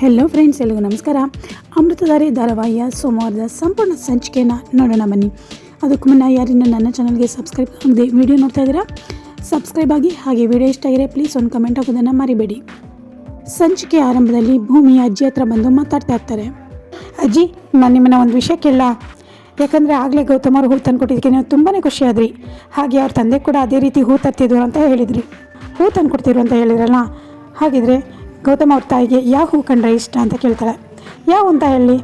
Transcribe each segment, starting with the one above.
Hello friends ಎಲ್ಲಿಗೂ ನಮಸ್ಕಾರ. ಅಮೃತಧಾರಿ ಧಾರಾವಾಹಿಯ ಸೋಮವಾರದ ಸಂಪೂರ್ಣ ಸಂಚಿಕೆಯನ್ನು ನೋಡೋಣ ಬನ್ನಿ. ಅದಕ್ಕೂ ಮುನ್ನ ಯಾರಿನ ನನ್ನ ಚಾನಲ್ಗೆ ಸಬ್ಸ್ಕ್ರೈಬ್ ಆಗದೆ ವಿಡಿಯೋ ನೋಡ್ತಾ ಇದ್ದೀರಾ? ಸಬ್ಸ್ಕ್ರೈಬ್ ಆಗಿ ಹಾಗೆ ವಿಡಿಯೋ ಇಷ್ಟ ಆಗಿದೆ ಪ್ಲೀಸ್ ಒಂದು ಕಮೆಂಟ್ ಹಾಕೋದನ್ನು ಮರಿಬೇಡಿ. ಸಂಚಿಕೆ ಆರಂಭದಲ್ಲಿ ಭೂಮಿ ಅಜ್ಜಿ ಹತ್ರ ಬಂದು ಮಾತಾಡ್ತಾ ಇರ್ತಾರೆ. ಅಜ್ಜಿ, ನಾನು ನಿಮ್ಮನ್ನ ಒಂದು ವಿಷಯ ಕೇಳ ಯಾಕಂದರೆ ಆಗಲೇ ಗೌತಮ್ ಹೂ ತಂದು ಕೊಟ್ಟಿದ್ದಕ್ಕೆ ನೀವು ತುಂಬಾ ಖುಷಿಯಾದ್ರಿ. ಹಾಗೆ ಅವ್ರ ತಂದೆ ಕೂಡ ಅದೇ ರೀತಿ ಹೂ ತರ್ತಿದ್ರು ಅಂತ ಹೇಳಿದ್ರಿ. ಹೂ ತಂದು ಕೊಡ್ತಿದ್ರು ಅಂತ ಹೇಳಿದ್ರಲ್ಲ? ಹಾಗಿದ್ರೆ ಗೌತಮ್ ಅವ್ರ ತಾಯಿಗೆ ಯಾವ ಹೂ ಕಂಡ್ರೆ ಇಷ್ಟ ಅಂತ ಕೇಳ್ತಾಳೆ. ಯಾವ ಅಂತ ಹೇಳಿ,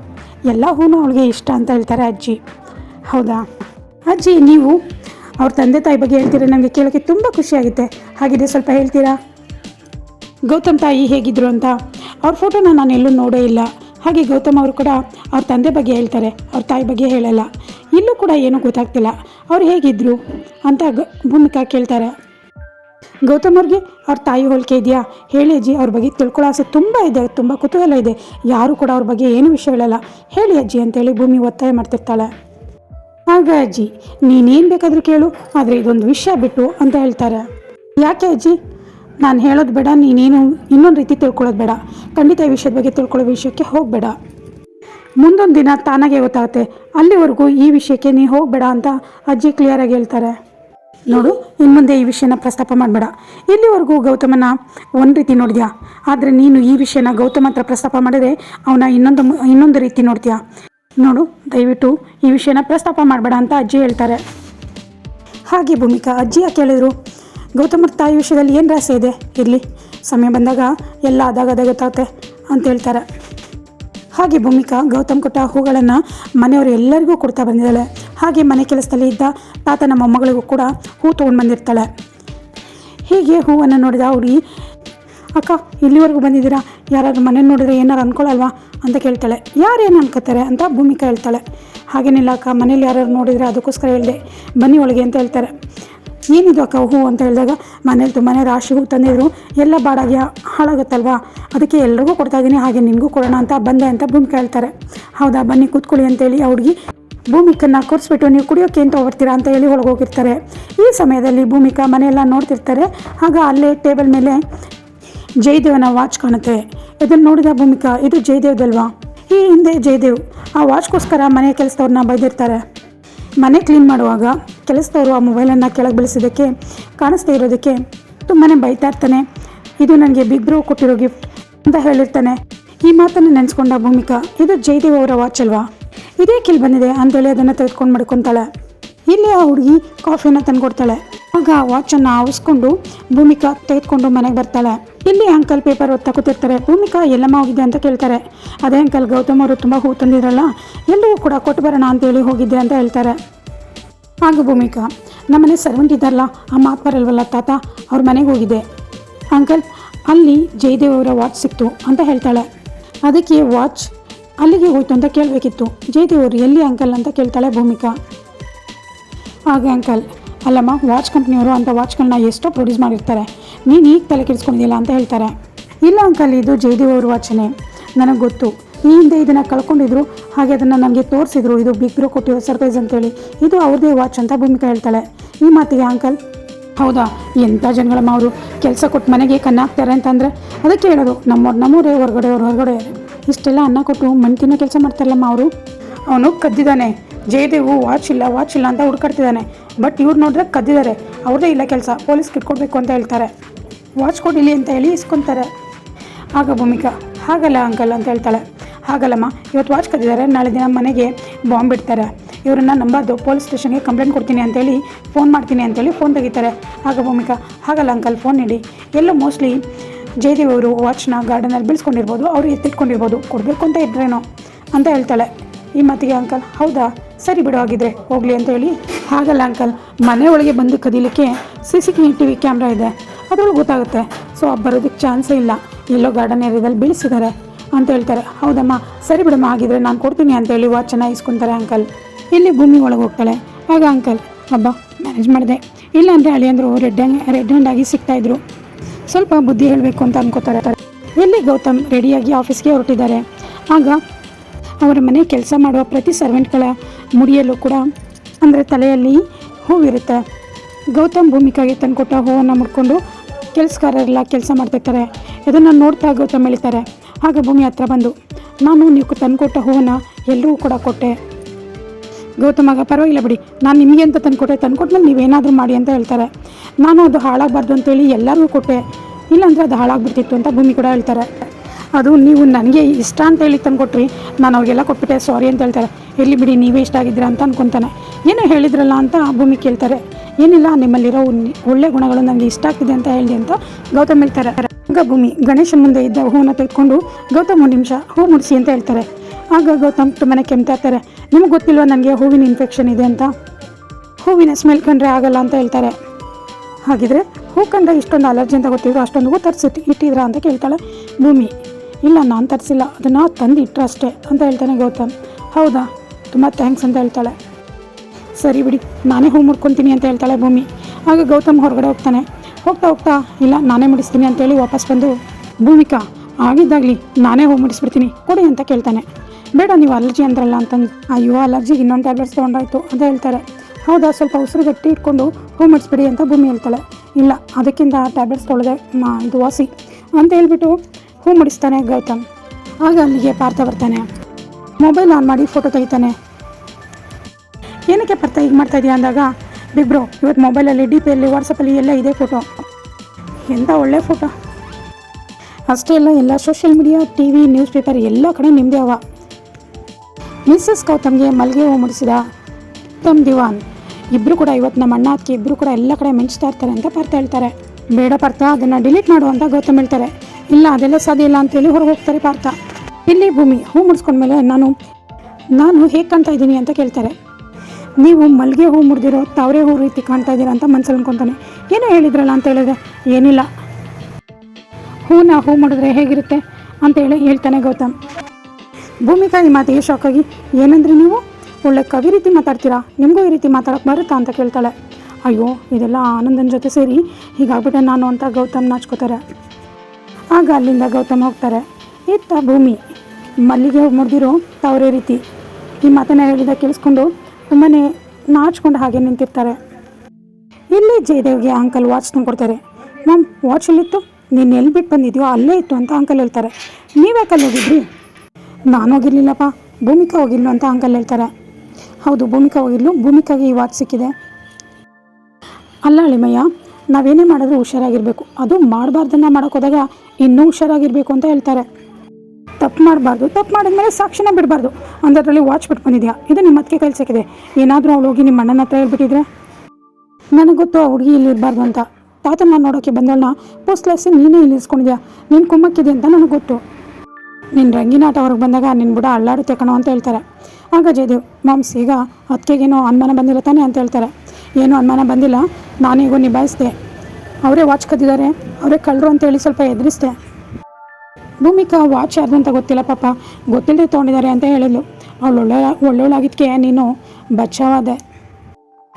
ಎಲ್ಲ ಹೂನು ಅವಳಿಗೆ ಇಷ್ಟ ಅಂತ ಹೇಳ್ತಾರೆ ಅಜ್ಜಿ. ಹೌದಾ? ಅಜ್ಜಿ, ನೀವು ಅವ್ರ ತಂದೆ ತಾಯಿ ಬಗ್ಗೆ ಹೇಳ್ತೀರಾ? ನನಗೆ ಕೇಳೋಕ್ಕೆ ತುಂಬ ಖುಷಿಯಾಗುತ್ತೆ ಹಾಗಿದ್ರೆ ಸ್ವಲ್ಪ ಹೇಳ್ತೀರಾ? ಗೌತಮ್ ತಾಯಿ ಹೇಗಿದ್ರು ಅಂತ, ಅವ್ರ ಫೋಟೋನ ನಾನು ಎಲ್ಲೂ ನೋಡೇ ಇಲ್ಲ. ಹಾಗೆ ಗೌತಮ್ ಅವರು ಕೂಡ ಅವ್ರ ತಂದೆ ಬಗ್ಗೆ ಹೇಳ್ತಾರೆ, ಅವ್ರ ತಾಯಿ ಬಗ್ಗೆ ಹೇಳಲ್ಲ. ಇಲ್ಲೂ ಕೂಡ ಏನೂ ಗೊತ್ತಾಗ್ತಿಲ್ಲ. ಅವ್ರು ಹೇಗಿದ್ರು ಅಂತ ಗ ಕೇಳ್ತಾರೆ. ಗೌತಮ್ ಅವ್ರಿಗೆ, ಅವ್ರ ತಾಯಿ ಹೋಲಿಕೆ ಇದೆಯಾ? ಹೇಳಿ ಅಜ್ಜಿ, ಅವ್ರ ಬಗ್ಗೆ ತಿಳ್ಕೊಳ್ಳೋ ಆಸೆ ತುಂಬ ಇದೆ, ತುಂಬ ಕುತೂಹಲ ಇದೆ. ಯಾರು ಕೂಡ ಅವ್ರ ಬಗ್ಗೆ ಏನು ವಿಷಯ ಹೇಳಲ್ಲ. ಹೇಳಿ ಅಜ್ಜಿ ಅಂತೇಳಿ ಭೂಮಿ ಒತ್ತಾಯ ಮಾಡ್ತಿರ್ತಾಳೆ. ಆಗ ಅಜ್ಜಿ, ನೀನೇನು ಬೇಕಾದರೂ ಕೇಳು, ಆದರೆ ಇದೊಂದು ವಿಷಯ ಬಿಟ್ಟು ಅಂತ ಹೇಳ್ತಾರೆ. ಯಾಕೆ ಅಜ್ಜಿ? ನಾನು ಹೇಳೋದು ಬೇಡ, ನೀನೇನು ಇನ್ನೊಂದು ರೀತಿ ತಿಳ್ಕೊಳ್ಳೋದು ಬೇಡ. ಖಂಡಿತ ಈ ವಿಷಯದ ಬಗ್ಗೆ ತಿಳ್ಕೊಳ್ಳೋ ವಿಷಯಕ್ಕೆ ಹೋಗಬೇಡ. ಮುಂದೊಂದು ದಿನ ತಾನಾಗೆ ಗೊತ್ತಾಗುತ್ತೆ, ಅಲ್ಲಿವರೆಗೂ ಈ ವಿಷಯಕ್ಕೆ ನೀ ಹೋಗಬೇಡ ಅಂತ ಅಜ್ಜಿ ಕ್ಲಿಯರಾಗಿ ಹೇಳ್ತಾರೆ. ನೋಡು ಇನ್ನು ಮುಂದೆ ಈ ವಿಷಯನ ಪ್ರಸ್ತಾಪ ಮಾಡಬೇಡ. ಇಲ್ಲಿವರೆಗೂ ಗೌತಮನ ಒಂದು ರೀತಿ ನೋಡಿದ್ಯಾ? ಆದರೆ ನೀನು ಈ ವಿಷಯನ ಗೌತಮ ಹತ್ರ ಪ್ರಸ್ತಾಪ ಮಾಡಿದ್ರೆ ಅವನ ಇನ್ನೊಂದು ಇನ್ನೊಂದು ರೀತಿ ನೋಡ್ತೀಯಾ? ನೋಡು, ದಯವಿಟ್ಟು ಈ ವಿಷಯನ ಪ್ರಸ್ತಾಪ ಮಾಡಬೇಡ ಅಂತ ಅಜ್ಜಿ ಹೇಳ್ತಾರೆ. ಹಾಗೆ ಭೂಮಿಕಾ ಅಜ್ಜಿ ಯಾಕೆ ಹೇಳಿದ್ರು ಗೌತಮರ ತಾಯಿ ವಿಷಯದಲ್ಲಿ ಏನು ರಹಸ್ಯ ಇದೆ? ಇರಲಿ, ಸಮಯ ಬಂದಾಗ ಎಲ್ಲ ಆದಾಗ ಅದೇ ಗೊತ್ತಾಗುತ್ತೆ ಅಂತ ಹೇಳ್ತಾರೆ. ಹಾಗೆ ಭೂಮಿಕಾ, ಗೌತಮ್ ಕೊಟ್ಟ ಹೂಗಳನ್ನು ಮನೆಯವರು ಎಲ್ಲರಿಗೂ ಕೊಡ್ತಾ ಬಂದಿದ್ದಾಳೆ. ಹಾಗೆ ಮನೆ ಕೆಲಸದಲ್ಲಿ ಇದ್ದ ತಾತನ ಮೊಮ್ಮಗಳಿಗೂ ಕೂಡ ಹೂ ತೊಗೊಂಡು ಬಂದಿರ್ತಾಳೆ. ಹೀಗೆ ಹೂವನ್ನು ನೋಡಿದ ಹುಡುಗಿ, ಅಕ್ಕ, ಇಲ್ಲಿವರೆಗೂ ಬಂದಿದ್ದೀರಾ? ಯಾರಾದ್ರೂ ಮನೆ ನೋಡಿದ್ರೆ ಏನಾರು ಅನ್ಕೊಳ್ಳಲ್ವಾ ಅಂತ ಕೇಳ್ತಾಳೆ. ಯಾರು ಏನು ಅನ್ಕೋತಾರೆ ಅಂತ ಭೂಮಿಕಾ ಹೇಳ್ತಾಳೆ. ಹಾಗೇನಿಲ್ಲ ಅಕ್ಕ, ಮನೇಲಿ ಯಾರು ನೋಡಿದರೆ ಅದಕ್ಕೋಸ್ಕರ ಹೇಳಿದೆ. ಬನ್ನಿ ಒಳಗೆ ಅಂತ ಹೇಳ್ತಾರೆ. ಏನಿದು ಅಕ್ಕ ಹೂ? ಅಂತ ಹೇಳಿದಾಗ, ಮನೇಲಿ ತುಂಬಾ ರಾಶಿ ಹೂ ತಂದಿದ್ರು. ಎಲ್ಲ ಬಾಡಾಗಿ ಹಾಳಾಗುತ್ತಲ್ವಾ? ಅದಕ್ಕೆ ಎಲ್ರಿಗೂ ಕೊಡ್ತಾ ಇದ್ದೀನಿ. ಹಾಗೆ ನಿಮಗೂ ಕೊಡೋಣ ಅಂತ ಬಂದೆ ಅಂತ ಭೂಮಿಕಾ ಹೇಳ್ತಾರೆ. ಹೌದಾ, ಬನ್ನಿ ಕೂತ್ಕೊಳ್ಳಿ ಅಂತೇಳಿ ಆ ಹುಡುಗಿ ಭೂಮಿಕನ್ನ ಕೂರಿಸ್ಬಿಟ್ಟು ನೀವು ಕುಡಿಯೋಕೆ ಅಂತ ಹೋಗ್ತೀರಾ ಅಂತ ಹೇಳಿ ಒಳಗೆ ಹೋಗಿರ್ತಾರೆ. ಈ ಸಮಯದಲ್ಲಿ ಭೂಮಿಕಾ ಮನೆಯೆಲ್ಲ ನೋಡ್ತಿರ್ತಾರೆ. ಆಗ ಅಲ್ಲೇ ಟೇಬಲ್ ಮೇಲೆ ಜಯದೇವನ ವಾಚ್ ಕಾಣುತ್ತೆ. ಇದನ್ನು ನೋಡಿದ ಭೂಮಿಕಾ, ಇದು ಜಯದೇವ್ದಲ್ವಾ? ಈ ಹಿಂದೆ ಜಯದೇವ್, ಆ ವಾಚ್ಗೋಸ್ಕರ ಮನೆ ಕೆಲಸದವ್ರನ್ನ ಬೈದಿರ್ತಾರೆ. ಮನೆ ಕ್ಲೀನ್ ಮಾಡುವಾಗ ಕೆಲಸದವರು ಆ ಮೊಬೈಲನ್ನು ಕೆಳಗೆ ಬೆಳೆಸೋದಕ್ಕೆ ಕಾಣಿಸ್ತಾ ಇರೋದಕ್ಕೆ ತುಂಬಾ ಬೈತಾ ಇರ್ತಾನೆ. ಇದು ನನಗೆ ಬಿಗ್ ಬ್ರೋ ಕೊಟ್ಟಿರೋ ಗಿಫ್ಟ್ ಅಂತ ಹೇಳಿರ್ತಾನೆ. ಈ ಮಾತನ್ನು ನೆನೆಸ್ಕೊಂಡ ಭೂಮಿಕಾ, ಇದು ಜಯದೇವ್ ಅವರ ವಾಚ್ ಅಲ್ವಾ? ಇದೇ ಕಿಲ್ ಬಂದಿದೆ ಅಂತೇಳಿ ಅದನ್ನು ತೆಗೆದುಕೊಂಡು ಮಾಡ್ಕೊಂತಾಳೆ. ಇಲ್ಲಿ ಆ ಹುಡುಗಿ ಕಾಫಿನ ತಂದ್ಕೊಡ್ತಾಳೆ. ಆಗ ವಾಚನ್ನು ಆವಿಸ್ಕೊಂಡು ಭೂಮಿಕಾ ತೆಗೆದುಕೊಂಡು ಮನೆಗೆ ಬರ್ತಾಳೆ. ಇಲ್ಲಿ ಅಂಕಲ್ ಪೇಪರ್ ಓದ್ತಾ ಕೂತಿರ್ತಾರೆ. ಭೂಮಿಕಾ, ಎಲ್ಲಮ್ಮ ಹೋಗಿದೆ ಅಂತ ಕೇಳ್ತಾರೆ. ಅದೇ ಅಂಕಲ್, ಗೌತಮ್ ಅವರು ತುಂಬ ಹೂ ತಂದಿದ್ರಲ್ಲ ಎಲ್ಲವೂ ಕೂಡ ಕೊಟ್ಟು ಬರೋಣ ಅಂತೇಳಿ ಹೋಗಿದ್ದೆ ಅಂತ ಹೇಳ್ತಾರೆ. ಆಗ ಭೂಮಿಕಾ, ನಮ್ಮನೆ ಸರ್ವೆಂಟ್ ಇದ್ದಾರಲ್ಲ, ಆ ಮಾತು ಬರಲ್ವಲ್ಲ ತಾತ? ಅವ್ರ ಮನೆಗೆ ಹೋಗಿದೆ ಅಂಕಲ್, ಅಲ್ಲಿ ಜಯದೇವ್ ಅವರ ವಾಚ್ ಸಿಕ್ತು ಅಂತ ಹೇಳ್ತಾಳೆ. ಅದಕ್ಕೆ ವಾಚ್ ಅಲ್ಲಿಗೆ ಹೋಯ್ತು ಅಂತ ಕೇಳಬೇಕಿತ್ತು. ಅವರು ಎಲ್ಲಿ ಅಂಕಲ್ ಅಂತ ಕೇಳ್ತಾಳೆ ಭೂಮಿಕಾ. ಹಾಗೆ ಅಂಕಲ್, ಅಲ್ಲಮ್ಮ ವಾಚ್ ಕಂಪ್ನಿಯವರು ಅಂತ ವಾಚ್ಗಳನ್ನ ಎಷ್ಟೋ ಪ್ರೊಡ್ಯೂಸ್ ಮಾಡಿರ್ತಾರೆ. ನೀನು ಈಗ ತಲೆ ಕೆಡಿಸ್ಕೊಂಡಿದ್ದಿಲ್ಲ ಅಂತ ಹೇಳ್ತಾರೆ. ಇಲ್ಲ ಅಂಕಲ್, ಇದು ಜಯದೇವ್ ಅವ್ರ ವಾಚನೆ. ನನಗೆ ಗೊತ್ತು. ಈ ಹಿಂದೆ ಇದನ್ನು ಕಳ್ಕೊಂಡಿದ್ರು, ಹಾಗೆ ಅದನ್ನು ನನಗೆ ತೋರಿಸಿದ್ರು. ಇದು ಬಿಗ್ ಬ್ರೋ ಕೊಟ್ಟಿರೋ ಸರ್ಪ್ರೈಸ್ ಅಂತೇಳಿ. ಇದು ಅವ್ರದೇ ವಾಚ್ ಅಂತ ಭೂಮಿಕಾ ಹೇಳ್ತಾಳೆ. ಈ ಮಾತಿಗೆ ಅಂಕಲ್, ಹೌದಾ? ಎಂಥ ಜನಗಳಮ್ಮ ಅವರು. ಕೆಲಸ ಕೊಟ್ಟು ಮನೆಗೆ ಕಣ್ಣಾಗ್ತಾರೆ ಅಂತಂದರೆ, ಅದಕ್ಕೆ ಹೇಳೋದು, ನಮ್ಮವ್ರು ನಮ್ಮೂರೇ ಹೊರಗಡೆ ಅವ್ರು ಹೊರಗಡೆ ಇಷ್ಟೆಲ್ಲ ಅನ್ನ ಕೊಟ್ಟು ಮಣ್ಣು ತಿನ್ನೋ ಕೆಲಸ ಮಾಡ್ತಾರಲ್ಲಮ್ಮ ಅವರು? ಅವನು ಕದ್ದಿದ್ದಾನೆ. ಜಯದೇವು, ವಾಚ್ ಇಲ್ಲ ವಾಚ್ ಇಲ್ಲ ಅಂತ ಹುಡ್ಕಾಡ್ತಿದ್ದಾನೆ. ಬಟ್ ಇವ್ರು ನೋಡಿದ್ರೆ ಕದ್ದಿದ್ದಾರೆ. ಅವ್ರದ್ದೇ ಇಲ್ಲ ಕೆಲಸ. ಪೊಲೀಸ್ ಕಿಟ್ಕೊಡ್ಬೇಕು ಅಂತ ಹೇಳ್ತಾರೆ. ವಾಚ್ ಕೊಡಿಲಿ ಅಂತ ಹೇಳಿ ಇಸ್ಕೊತಾರೆ. ಆಗ ಭೂಮಿಕಾ, ಹಾಗಲ್ಲ ಅಂಕಲ್ ಅಂತ ಹೇಳ್ತಾಳೆ. ಹಾಗಲ್ಲಮ್ಮ, ಇವತ್ತು ವಾಚ್ ಕದ್ದಿದ್ದಾರೆ. ನಾಳೆ ದಿನ ಮನೆಗೆ ಬಾಂಬ್ ಇಡ್ತಾರೆ. ಇವರನ್ನ ನಂಬಾರ್ದು. ಪೊಲೀಸ್ ಸ್ಟೇಷನ್ಗೆ ಕಂಪ್ಲೇಂಟ್ ಕೊಡ್ತೀನಿ ಅಂತೇಳಿ ಫೋನ್ ಮಾಡ್ತೀನಿ ಅಂತೇಳಿ ಫೋನ್ ತೆಗಿತಾರೆ. ಆಗ ಭೂಮಿಕಾ, ಹಾಗಲ್ಲ ಅಂಕಲ್, ಫೋನ್ ನೀಡಿ ಎಲ್ಲೋ ಮೋಸ್ಟ್ಲಿ ಜಯದೇವ್ ಅವರು ವಾಚ್ನ ಗಾರ್ಡನಲ್ಲಿ ಬೆಳೆಸ್ಕೊಂಡಿರ್ಬೋದು, ಅವರು ಎತ್ತಿಟ್ಕೊಂಡಿರ್ಬೋದು, ಕೊಡಬೇಕು ಅಂತ ಇದ್ರೇನೋ ಅಂತ ಹೇಳ್ತಾಳೆ. ಈ ಮಾತಿಗೆ ಅಂಕಲ್, ಹೌದಾ? ಸರಿ ಬಿಡು ಆಗಿದ್ರೆ ಹೋಗಲಿ ಅಂತ ಹೇಳಿ. ಹಾಗಲ್ಲ ಅಂಕಲ್, ಮನೆ ಒಳಗೆ ಬಂದು ಕದೀಲಿಕ್ಕೆ C C T V camera ಇದೆ. ಅದ್ರೊಳಗೆ ಗೊತ್ತಾಗುತ್ತೆ. ಸೊ ಬರೋದಕ್ಕೆ ಚಾನ್ಸೇ ಇಲ್ಲ. ಎಲ್ಲೋ ಗಾರ್ಡನ್ ಏರಿಯಾದಲ್ಲಿ ಬೀಳಿಸಿದ್ದಾರೆ ಅಂತ ಹೇಳ್ತಾರೆ. ಹೌದಮ್ಮ, ಸರಿ ಬಿಡಮ್ಮ ಆಗಿದ್ರೆ ನಾನು ಕೊಡ್ತೀನಿ ಅಂತೇಳಿ ವಾಚನ್ನ ಇಸ್ಕೊತಾರೆ ಅಂಕಲ್. ಇಲ್ಲಿ ಭೂಮಿ ಒಳಗೆ ಹೋಗ್ತಾಳೆ. ಆಗ ಅಂಕಲ್, ಅಬ್ಬ ಮ್ಯಾನೇಜ್ ಮಾಡಿದೆ. ಇಲ್ಲ ಅಂದರೆ ಅಳಿಯಂದ್ರು ರೆಡ್ ಹ್ಯಾಂಡ್ ರೆಡ್ ಹ್ಯಾಂಡ್ ಆಗಿ ಸಿಗ್ತಾಯಿದ್ರು ಸ್ವಲ್ಪ ಬುದ್ಧಿ ಹೇಳಬೇಕು ಅಂತ ಅನ್ಕೋತಾರೆ. ಇಲ್ಲಿ ಗೌತಮ್ ರೆಡಿಯಾಗಿ ಆಫೀಸ್ಗೆ ಹೊರಟಿದ್ದಾರೆ? ಆಗ ಅವರ ಮನೆ ಕೆಲಸ ಮಾಡುವ ಪ್ರತಿ ಸರ್ವೆಂಟ್ಗಳ ಮುಡಿಯಲ್ಲೂ ಕೂಡ ಅಂದರೆ ತಲೆಯಲ್ಲಿ ಹೂವಿರುತ್ತೆ. ಗೌತಮ್ ಭೂಮಿಕಾಗೆ ತಂದುಕೊಟ್ಟ ಹೂವನ್ನು ಮುಡ್ಕೊಂಡು ಕೆಲಸಗಾರರೆಲ್ಲ ಕೆಲಸ ಮಾಡ್ತಿರ್ತಾರೆ ಇದನ್ನು ನೋಡ್ತಾ ಗೌತಮ್ ಹೇಳ್ತಾರೆ. ಆಗ ಭೂಮಿ ಹತ್ರ ಬಂದು, ನಾನು ನೀವು ತಂದುಕೊಟ್ಟ ಹೂವನ್ನು ಎಲ್ಲರೂ ಕೂಡ ಕೊಟ್ಟೆ. ಗೌತಮ್ ಆಗ, ಪರವಾಗಿಲ್ಲ ಬಿಡಿ. ನಾನು ನಿಮಗೆ ಅಂತ ತಂದುಕೊಟ್ಟೆ? ತಂದುಕೊಟ್ಮೇಲೆ ನೀವೇನಾದರೂ ಮಾಡಿ ಅಂತ ಹೇಳ್ತಾರೆ. ನಾನು ಅದು ಹಾಳಾಗಬಾರ್ದು ಅಂತೇಳಿ ಎಲ್ಲರಿಗೂ ಕೊಟ್ಟೆ. ಇಲ್ಲಾಂದರೆ ಅದು ಹಾಳಾಗ್ಬಿಡ್ತಿತ್ತು ಅಂತ ಭೂಮಿ ಕೂಡ ಹೇಳ್ತಾರೆ. ಅದು ನೀವು ನನಗೆ ಇಷ್ಟ ಅಂತ ಹೇಳಿ ತಂದುಕೊಟ್ರಿ ನಾನು ಅವ್ರಿಗೆಲ್ಲ ಕೊಟ್ಬಿಟ್ಟೆ, ಸಾರಿ ಅಂತ ಹೇಳ್ತಾರೆ. ಎಲ್ಲಿ ಬಿಡಿ, ನೀವೇ ಇಷ್ಟ ಆಗಿದ್ದೀರಾ ಅಂತ ಅನ್ಕೊತಾನೆ. ಏನೋ ಹೇಳಿದ್ರಲ್ಲ ಅಂತ ಭೂಮಿ ಕೇಳ್ತಾರೆ. ಏನಿಲ್ಲ, ನಿಮ್ಮಲ್ಲಿರೋ ಒಳ್ಳೆ ಗುಣಗಳು ನನಗೆ ಇಷ್ಟ ಆಗ್ತಿದೆ ಅಂತ ಹೇಳಿದೆ ಅಂತ ಗೌತಮ್ ಹೇಳ್ತಾರೆ. ಆಗ ಭೂಮಿ ಗಣೇಶನ ಮುಂದೆ ಇದ್ದ ಹೂವನ್ನ ತೆಗೆದುಕೊಂಡು, ಗೌತಮ್ ಒಂದು ನಿಮಿಷ, ಹೂ ಮುಡಿಸಿ ಅಂತ ಹೇಳ್ತಾರೆ. ಆಗ ಗೌತಮ್ ತುಂಬಾ ಕೆಮ್ತಾ ಇರ್ತಾರೆ. ನಿಮಗೆ ಗೊತ್ತಿಲ್ವಾ, ನನಗೆ ಹೂವಿನ ಇನ್ಫೆಕ್ಷನ್ ಇದೆ ಅಂತ? ಹೂವಿನ ಸ್ಮೆಲ್ ಕಂಡ್ರೆ ಆಗಲ್ಲ ಅಂತ ಹೇಳ್ತಾರೆ. ಹಾಗಿದ್ರೆ ಹೂ ಕಂಡ್ರೆ ಇಷ್ಟೊಂದು ಅಲರ್ಜಿ ಅಂತ ಗೊತ್ತಿದ್ರು ಅಷ್ಟೊಂದು ಹೂ ಇಟ್ಟಿದ್ರಾ ಅಂತ ಕೇಳ್ತಾಳೆ. ಭೂಮಿ, ಇಲ್ಲ ನಾನು ತರಿಸಿಲ್ಲ, ಅದನ್ನು ತಂದು ಇಟ್ಟರೆ ಅಷ್ಟೇ ಅಂತ ಹೇಳ್ತಾನೆ ಗೌತಮ್. ಹೌದಾ? ತುಂಬ ಥ್ಯಾಂಕ್ಸ್ ಅಂತ ಹೇಳ್ತಾಳೆ. ಸರಿ ಬಿಡಿ, ನಾನೇ ಹೂ ಮುಡ್ಕೊತೀನಿ ಅಂತ ಹೇಳ್ತಾಳೆ ಭೂಮಿ. ಆಗ ಗೌತಮ್ ಹೊರಗಡೆ ಹೋಗ್ತಾನೆ. ಹೋಗ್ತಾ ಹೋಗ್ತಾ, ಇಲ್ಲ ನಾನೇ ಮುಡಿಸ್ತೀನಿ ಅಂತೇಳಿ ವಾಪಸ್ ಬಂದು, ಭೂಮಿಕಾ, ಆಗಿದ್ದಾಗಲಿ ನಾನೇ ಹೂ ಮುಡಿಸ್ಬಿಡ್ತೀನಿ, ಕೊಡಿ ಅಂತ ಕೇಳ್ತಾನೆ. ಬೇಡ ನೀವು ಅಲರ್ಜಿ ಅಂದ್ರಲ್ಲ ಅಂತಂದು. ಅಯ್ಯೋ ಅಲರ್ಜಿ ಇನ್ನೊಂದು ಟ್ಯಾಬ್ಲೆಟ್ಸ್ ತೊಗೊಂಡಾಯ್ತು ಅಂತ ಹೇಳ್ತಾರೆ. ಹೌದಾ, ಸ್ವಲ್ಪ ಉಸಿರು ಗಟ್ಟಿ ಇಟ್ಕೊಂಡು ಹೂ ಮಾಡಿಸ್ಬಿಡಿ ಅಂತ ಭೂಮಿ ಹೇಳ್ತಾಳೆ. ಇಲ್ಲ, ಅದಕ್ಕಿಂತ ಟ್ಯಾಬ್ಲೆಟ್ಸ್ ತೊಳೆದೆ ಇದು ವಾಸಿ ಅಂತ ಹೇಳ್ಬಿಟ್ಟು ಹೂ ಮುಡಿಸ್ತಾನೆ ಗೌತಮ್. ಆಗ ಅಲ್ಲಿಗೆ ಪಾರ್ಥ ಬರ್ತಾನೆ. ಮೊಬೈಲ್ ಆನ್ ಮಾಡಿ ಫೋಟೋ ತೆಗಿತಾನೆ. ಏನಕ್ಕೆ ಪಾರ್ಥ ಈಗ ಮಾಡ್ತಾ ಇದೆಯಾ ಅಂದಾಗ, ಬಿಗ್ ಬ್ರೋ ಇವತ್ತು ಮೊಬೈಲಲ್ಲಿ ಡಿ ಪಿಯಲ್ಲಿ ವಾಟ್ಸಪ್ಪಲ್ಲಿ ಎಲ್ಲ ಇದೆ ಫೋಟೋ ಎಂಥ ಒಳ್ಳೆ ಫೋಟೋ ಅಷ್ಟೇ ಅಲ್ಲ, ಎಲ್ಲ social media T V news paper ಎಲ್ಲ ಕಡೆ ನಿಮ್ಮದೇ ಅವ. ಮಿಸ್ಸಸ್ ಗೌತಮ್ಗೆ ಮಲ್ಲಿಗೆ ಹೂ ಮುಡಿಸಿದ ತಮ್ ದಿವಾನ್. ಇಬ್ಬರು ಕೂಡ ಇವತ್ತು ನಮ್ಮ ಅಣ್ಣ ಅದಕ್ಕೆ ಇಬ್ಬರು ಕೂಡ ಎಲ್ಲ ಕಡೆ ಮಿಂಚ್ತಾ ಇರ್ತಾರೆ ಅಂತ ಪಾರ್ಥ ಹೇಳ್ತಾರೆ. ಬೇಡ ಪಾರ್ಥ, ಅದನ್ನು ಡಿಲೀಟ್ ಮಾಡು ಅಂತ ಗೌತಮ್ ಹೇಳ್ತಾರೆ. ಇಲ್ಲ, ಅದೆಲ್ಲ ಸಾಧ್ಯ ಇಲ್ಲ ಅಂತೇಳಿ ಹೊರಗೆ ಹೋಗ್ತಾರೆ ಪಾರ್ಥ. ಇಲ್ಲಿ ಭೂಮಿ, ಹೂ ಮುಡಿಸ್ಕೊಂಡ್ಮೇಲೆ ನಾನು ನಾನು ಹೇಗೆ ಕಾಣ್ತಾ ಇದ್ದೀನಿ ಅಂತ ಕೇಳ್ತಾರೆ. ನೀವು ಮಲ್ಲಿಗೆ ಹೂ ಮುಡ್ದಿರೋ ತಾವರೆ ಹೂ ರೀತಿ ಕಾಣ್ತಾ ಇದ್ದೀರಾ ಅಂತ ಮನ್ಸಲ್ಲಿ ಅನ್ಕೊತಾನೆ. ಏನೋ ಹೇಳಿದ್ರಲ್ಲ ಅಂತ ಹೇಳಿದ್ರೆ, ಏನಿಲ್ಲ. ಹೂನ ಹೂ ಮುಡಿದ್ರೆ ಹೇಗಿರುತ್ತೆ ಅಂತ ಹೇಳಿ ಹೇಳ್ತಾನೆ ಗೌತಮ್. ಭೂಮಿಕಾ ಈ ಮಾತಿಗೆ ಶಾಕಾಗಿ ಏನಂದ್ರಿ ನೀವು? ಒಳ್ಳೆ ಕವಿ ರೀತಿ ಮಾತಾಡ್ತೀರಾ? ನಿಮಗೂ ಈ ರೀತಿ ಮಾತಾಡೋಕೆ ಬರುತ್ತಾ ಅಂತ ಕೇಳ್ತಾಳೆ. ಅಯ್ಯೋ, ಇದೆಲ್ಲ ಆನಂದನ ಜೊತೆ ಸೇರಿ ಹೀಗಾಗ್ಬಿಟ್ಟೆ ನಾನು ಅಂತ ಗೌತಮ್ ನಾಚ್ಕೋತಾರೆ. ಆಗ ಅಲ್ಲಿಂದ ಗೌತಮ್ ಹೋಗ್ತಾರೆ. ಇತ್ತ ಭೂಮಿ. ಮಲ್ಲಿಗೆ ಮುಡಿದಿರೋ ತವರೇ ರೀತಿ. ಈ ಮಾತನ್ನ ಹೇಳಿದ ಕೇಳಿಸ್ಕೊಂಡು ತುಂಬಾ ನಾಚ್ಕೊಂಡು ಹಾಗೆ ನಿಂತಿರ್ತಾರೆ. ಇಲ್ಲಿ ಜಯದೇವ್ಗೆ ಅಂಕಲ್ ವಾಚ್ ತಂದ್ಕೊಡ್ತಾರೆ ಮ್ಯಾಮ್, ವಾಚ್ ಎಲ್ಲಿತ್ತು? ನೀನು ಎಲ್ಲಿ ಬಿಟ್ಟು ಬಂದಿದ್ಯೋ ಅಲ್ಲೇ ಇತ್ತು ಅಂತ ಅಂಕಲ್ ಹೇಳ್ತಾರೆ. ನೀವ್ಯಾಕಲ್ಲಿ ಹೋಗಿದ್ರಿ? ನಾನು ಹೋಗಿರ್ಲಿಲ್ಲಪ್ಪ. ಭೂಮಿಕಾ ಹೋಗಿಲ್ಲ ಅಂತ ಅಂಕಲ್ ಹೇಳ್ತಾರೆ. ಹೌದು, ಭೂಮಿಕಾ ಹೋಗಿದ್ಲು. ಭೂಮಿಕಾಗೆ ಈ ವಾಚ್ ಸಿಕ್ಕಿದೆ. ಅಲ್ಲ ಅಳಿಮಯ್ಯ ನಾವೇನೇ ಮಾಡಿದ್ರೂ ಹುಷಾರಾಗಿರಬೇಕು. ಅದು ಮಾಡಬಾರ್ದನ್ನ ಮಾಡೋಕೆ ಹೋದಾಗ ಇನ್ನೂ ಹುಷಾರಾಗಿರಬೇಕು ಅಂತ ಹೇಳ್ತಾರೆ. ತಪ್ಪು ಮಾಡಬಾರ್ದು. ತಪ್ಪು ಮಾಡಿದ್ಮೇಲೆ ಸಾಕ್ಷಿನ ಬಿಡಬಾರ್ದು. ಅಂದರಲ್ಲಿ ವಾಚ್ ಬಿಟ್ಟು ಬಂದಿದ್ಯಾ? ಇದು ನಿಮ್ಮ ಸಿಕ್ಕಿದೆ. ಏನಾದರೂ ಅವಳು ಹೋಗಿ ನಿಮ್ಮ ಅಣ್ಣನ ಹತ್ರ ಹೇಳ್ಬಿಟ್ಟಿದ್ರೆ? ನನಗೆ ಗೊತ್ತು ಆ ಹುಡುಗಿ ಇಲ್ಲಿ ಇರಬಾರ್ದು ಅಂತ. ತಾತಮ್ಮ ನೋಡೋಕ್ಕೆ ಬಂದವಳನ್ನ ಪೋಸ್ಟ್ಲೆಸ್ ನೀನೇ ಇಲ್ಲಿ ಇಸ್ಕೊಂಡಿದ್ಯಾ? ನೀನು ಕುಮ್ಮಕ್ಕಿದೆ ಅಂತ ನನಗೆ ಗೊತ್ತು. ನಿನ್ನ ರಂಗಿನಾಟ ಹೊರಗೆ ಬಂದಾಗ ನಿನ್ನ ಬುಡ ಅಳ್ಳಾಡುತ್ತೆ ಕಣೋ ಅಂತ ಹೇಳ್ತಾರೆ. ಆಗ ಜಯದೇವ್ ಮಾಮ್ಸ್ ಈಗ ಅದಕ್ಕೆಗೇನೋ ಅನುಮಾನ ಬಂದಿಲ್ಲ ತಾನೆ ಅಂತ ಹೇಳ್ತಾರೆ. ಏನೂ ಅನುಮಾನ ಬಂದಿಲ್ಲ. ನಾನೀಗೂ ನಿಭಾಯಿಸಿದೆ. ಅವರೇ ವಾಚ್ ಕದ್ದಿದ್ದಾರೆ. ಅವರೇ ಕಳ್ಳರು ಅಂತ ಹೇಳಿ ಸ್ವಲ್ಪ ಎದುರಿಸಿದೆ ಭೂಮಿಕಾ ವಾಚ್ ಯಾರ್ದು ಅಂತ ಗೊತ್ತಿಲ್ಲ ಪಾಪ. ಗೊತ್ತಿಲ್ಲದೆ ತೊಗೊಂಡಿದ್ದಾರೆ ಅಂತ ಹೇಳಿದ್ಲು. ಅವಳು ಒಳ್ಳೆ ಒಳ್ಳೆಯವಳಾಗಿದ್ದಕ್ಕೆ ನೀನು ಬಚಾವಾದೆ.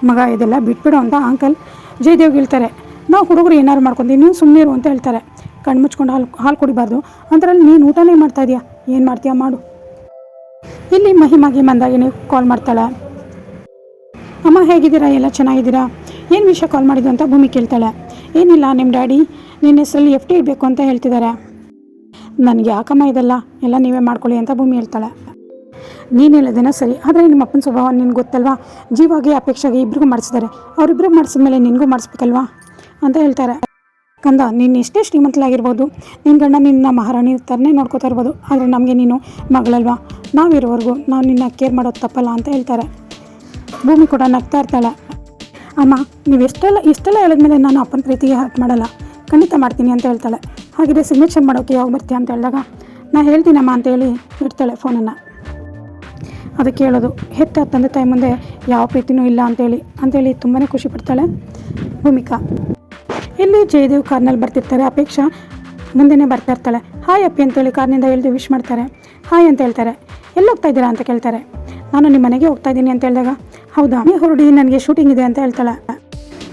ಮಗ, ಇದೆಲ್ಲ ಬಿಟ್ಬಿಡು ಅಂತ ಅಂಕಲ್ ಜಯದೇವ್ಗೆ ಹೇಳ್ತಾರೆ. ನಾವು ಹುಡುಗರು ಏನಾರು ಮಾಡ್ಕೊಂತೀವಿ ನೀನು ಸುಮ್ಮನೆ ಇರು ಅಂತ ಹೇಳ್ತಾರೆ. ಕಣ್ಣು ಮುಚ್ಕೊಂಡು ಹಾಲು ಹಾಲು ಕುಡಿಬಾರ್ದು. ಅಂತರಲ್ಲಿ ನೀನು ಊಟನೇ ಮಾಡ್ತಾ ಇದೀಯಾ? ಏನು ಮಾಡ್ತೀಯಾ? ಮಾಡು. ಇಲ್ಲಿ ಮಹಿಮಾಗಿ ಮಂದಾಗಿನಿ ಕಾಲ್ ಮಾಡ್ತಾಳೆ? ಅಮ್ಮ ಹೇಗಿದ್ದೀರಾ? ಎಲ್ಲ ಚೆನ್ನಾಗಿದ್ದೀರಾ? ಏನು ವಿಷಯ ಕಾಲ್ ಮಾಡಿದ್ದು ಅಂತ ಭೂಮಿ ಕೇಳ್ತಾಳೆ. ಏನಿಲ್ಲ ನಿಮ್ಮ ಡ್ಯಾಡಿ ನಿನ್ನ ಹೆಸರಲ್ಲಿ ಎಫ್ ಟಿ ಇಡಬೇಕು ಅಂತ ಹೇಳ್ತಿದ್ದಾರೆ. ನನಗೆ ಯಾಕಮ್ಮ ಇದೆಲ್ಲ? ಎಲ್ಲ ನೀವೇ ಮಾಡ್ಕೊಳ್ಳಿ ಅಂತ ಭೂಮಿ ಹೇಳ್ತಾಳೆ. ನೀನು ಹೇಳೋದೇನ ಸರಿ, ಆದರೆ ನಿಮ್ಮ ಅಪ್ಪನ ಸ್ವಭಾವ ನಿನ್ಗೆ ಗೊತ್ತಲ್ವಾ? ಜೀವಾಗೆ ಅಪೇಕ್ಷೆಗೆ ಇಬ್ರಿಗೂ ಮಾಡಿಸಿದ್ದಾರೆ. ಅವರಿಬ್ಬರು ಮಾಡಿಸಿದ್ಮೇಲೆ ನಿನಗೂ ಮಾಡಿಸ್ಬೇಕಲ್ವಾ? ಅಂತ ಹೇಳ್ತಾರೆ. ಕಂದ, ನೀನು ಎಷ್ಟೇ ಶ್ರೀಮಂತಲಾಗಿರ್ಬೋದು ನಿನ್ನ ಗಂಡ ನಿನ್ನ ಮಹಾರಾಣಿ ಥರನೇ ನೋಡ್ಕೋತಾ ಇರ್ಬೋದು, ಆದರೆ ನಮಗೆ ನೀನು ಮಗಳಲ್ವಾ? ನಾವಿರೋವರೆಗೂ ನಾವು ನಿನ್ನ ಕೇರ್ ಮಾಡೋದು ತಪ್ಪಲ್ಲ ಅಂತ ಹೇಳ್ತಾರೆ. ಭೂಮಿ ಕೂಡ ನಗ್ತಾ ಇರ್ತಾಳೆ. ಅಮ್ಮ, ನೀವು ಎಷ್ಟೆಲ್ಲ ಇಷ್ಟೆಲ್ಲ ಹೇಳಿದ್ಮೇಲೆ ನಾನು ಅಪ್ಪನ ಪ್ರೀತಿಗೆ ಹರ್ಟ್ ಮಾಡಲ್ಲ. ಖಂಡಿತ ಮಾಡ್ತೀನಿ ಅಂತ ಹೇಳ್ತಾಳೆ. ಹಾಗಿದ್ರೆ ಸಿಗ್ನೇಚರ್ ಮಾಡೋಕೆ ಯಾವಾಗ ಬರ್ತೀಯ ಅಂತ ಹೇಳಿದಾಗ, ನಾ ಹೇಳ್ತೀನಮ್ಮ ಅಂತೇಳಿ ಇಡ್ತಾಳೆ ಫೋನನ್ನು ಅದಕ್ಕೆ ಹೇಳೋದು, ಹೆತ್ತ ತಂದೆ ತಾಯಿ ಮುಂದೆ ಯಾವ ಪ್ರೀತಿನೂ ಇಲ್ಲ ಅಂತೇಳಿ ಅಂತೇಳಿ ತುಂಬಾ ಖುಷಿ ಪಡ್ತಾಳೆ ಭೂಮಿಕಾ. ಇಲ್ಲಿ ಜಯದೇವ್ ಕಾರ್ನಲ್ಲಿ ಬರ್ತಿರ್ತಾರೆ. ಅಪೇಕ್ಷಾ ಮುಂದೆನೇ ಬರ್ತಾ ಇರ್ತಾಳೆ. ಹಾಯ್ ಅಪ್ಪಿ ಅಂತೇಳಿ ಕಾರ್ನಿಂದ ಇಳಿದು ವಿಶ್ ಮಾಡ್ತಾರೆ. ಹಾಯ್ ಅಂತ ಹೇಳ್ತಾರೆ. ಎಲ್ಲಿ ಹೋಗ್ತಾ ಇದ್ದೀರಾ? ಅಂತ ಕೇಳ್ತಾರೆ. ನಾನು ನಿಮ್ಮ ಮನೆಗೆ ಹೋಗ್ತಾ ಇದ್ದೀನಿ ಅಂತ ಹೇಳಿದಾಗ, ಹೌದಾ? ನೀ ಹೊರಡಿ, ನನಗೆ ಶೂಟಿಂಗ್ ಇದೆ ಅಂತ ಹೇಳ್ತಾಳೆ.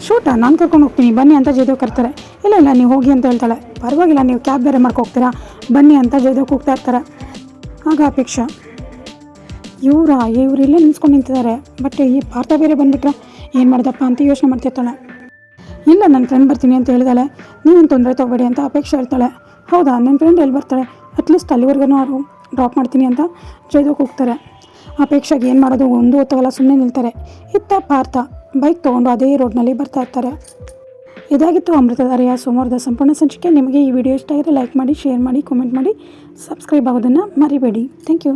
ಶೂಟಾ? ನಾನು ಕರ್ಕೊಂಡು ಹೋಗ್ತೀನಿ. ಬನ್ನಿ ಅಂತ ಜಯದೇವ್ ಕರ್ತಾರೆ. ಇಲ್ಲ ಇಲ್ಲ, ನೀವು ಹೋಗಿ ಅಂತ ಹೇಳ್ತಾಳೆ. ಪರವಾಗಿಲ್ಲ, ನೀವು ಕ್ಯಾಬ್ ಬೇರೆ ಮಾಡ್ಕೋಗ್ತೀರಾ ಬನ್ನಿ ಅಂತ ಜಯದೇವ್ ಕೂಗ್ತಾ ಇರ್ತಾರೆ. ಆಗ ಅಪೇಕ್ಷಾ, ಇವರಾ? ಇವ್ರು ಇಲ್ಲೇ ನಿಲ್ಸ್ಕೊಂಡು ನಿಂತಿದ್ದಾರೆ. ಬಟ್ ಈ ಪಾರ್ಥ ಬೇರೆ ಬಂದುಬಿಟ್ರೆ ಏನು ಮಾಡ್ದಪ್ಪ? ಅಂತ ಯೋಚನೆ ಮಾಡ್ತಿರ್ತಾಳೆ. ಇಲ್ಲ, ನನ್ನ ಫ್ರೆಂಡ್ ಬರ್ತೀನಿ ಅಂತ ಹೇಳಿದಾಳೆ. ನೀವೇನು ತೊಂದರೆ ತೊಗೊಬೇಡಿ ಅಂತ ಅಪೇಕ್ಷೆ ಹೇಳ್ತಾಳೆ. ಹೌದಾ, ನನ್ನ ಫ್ರೆಂಡ್ ಎಲ್ಲಿ ಬರ್ತಾಳೆ? ಅಟ್ಲೀಸ್ಟ್ ಅಲ್ಲಿವರೆಗೂ ಅವರು ಡ್ರಾಪ್ ಮಾಡ್ತೀನಿ ಅಂತ ಜೈದೋಗಿ ಹೋಗ್ತಾರೆ. ಅಪೇಕ್ಷೆಗೆ ಏನು ಮಾಡೋದು? ಒಂದು ಹೊತ್ತಾಗಲ್ಲ ಸುಮ್ಮನೆ ನಿಲ್ತಾರೆ. ಇತ್ತ ಪಾರ್ಥ ಬೈಕ್ ತೊಗೊಂಡು ಅದೇ ರೋಡ್ನಲ್ಲಿ ಬರ್ತಾ ಇರ್ತಾರೆ. ಇದಾಗಿತ್ತು ಅಮೃತಧಾರೆಯ ಸೋಮವಾರದ ಸಂಪೂರ್ಣ ಸಂಚಿಕೆ. ನಿಮಗೆ ಈ ವಿಡಿಯೋ ಇಷ್ಟ ಆಗಿದ್ರೆ ಲೈಕ್ ಮಾಡಿ ಶೇರ್ ಮಾಡಿ ಕಮೆಂಟ್ ಮಾಡಿ ಸಬ್ಸ್ಕ್ರೈಬ್ ಆಗೋದನ್ನು ಮರಿಬೇಡಿ. Thank you